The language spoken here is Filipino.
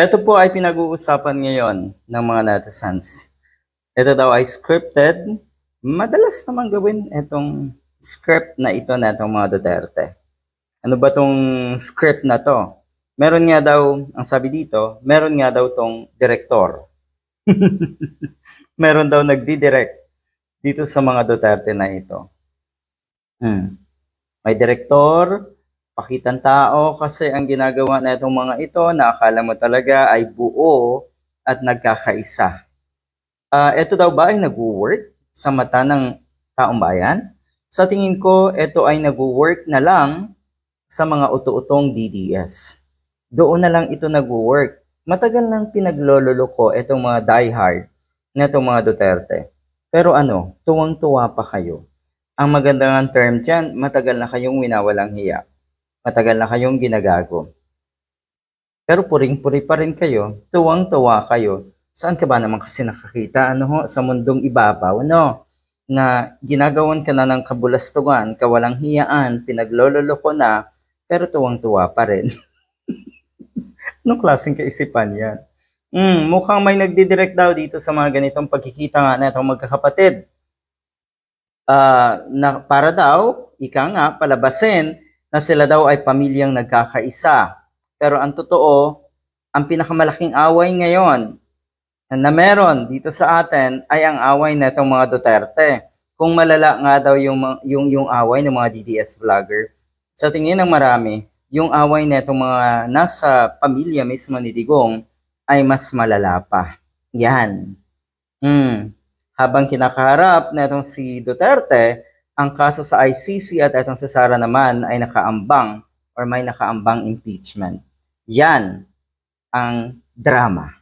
Ito po ay pinag-uusapan ngayon ng mga netizens. Ito daw ay scripted. Madalas naman gawin itong script na ito na itong mga Duterte. Ano ba tong script na to? Meron nga daw, ang sabi dito, meron nga daw tong direktor. meron daw nagdi-direct dito sa mga Duterte na ito. Hmm. May direktor, pakitang tao kasi ang ginagawa na itong mga ito na akala mo talaga ay buo at nagkakaisa. Ah, ito daw ba ay nag-work sa mata ng taong bayan? Sa tingin ko, ito ay nag-work na lang sa mga utu-utong DDS. Doon na lang ito nag-work. Matagal nang pinaglololo ko itong mga diehard na itong mga Duterte. Pero ano, tuwang-tuwa pa kayo. Ang magandang term dyan, matagal na kayong winawalang hiya matagal na kayong ginagago. Pero puring-puri pa rin kayo, tuwang-tuwa kayo. Saan ka ba naman kasi nakakita ano ho, sa mundong ibabaw, no? Na ginagawan ka na ng kabulastugan, kawalang hiyaan, pinaglololoko na, pero tuwang-tuwa pa rin. Anong klaseng kaisipan yan? Hmm, mukhang may nagdidirect daw dito sa mga ganitong pagkikita nga na itong magkakapatid. Ah, na para daw, ika nga, palabasin na sila daw ay pamilyang nagkakaisa. Pero ang totoo, ang pinakamalaking away ngayon na meron dito sa atin ay ang away na itong mga Duterte. Kung malala nga daw yung, yung, yung away ng mga DDS vlogger, sa tingin ng marami, yung away na itong mga nasa pamilya mismo ni Digong ay mas malala pa. Yan. Hmm. Habang kinakaharap na itong si Duterte, ang kaso sa ICC at itong sa Sara naman ay nakaambang or may nakaambang impeachment. Yan ang drama.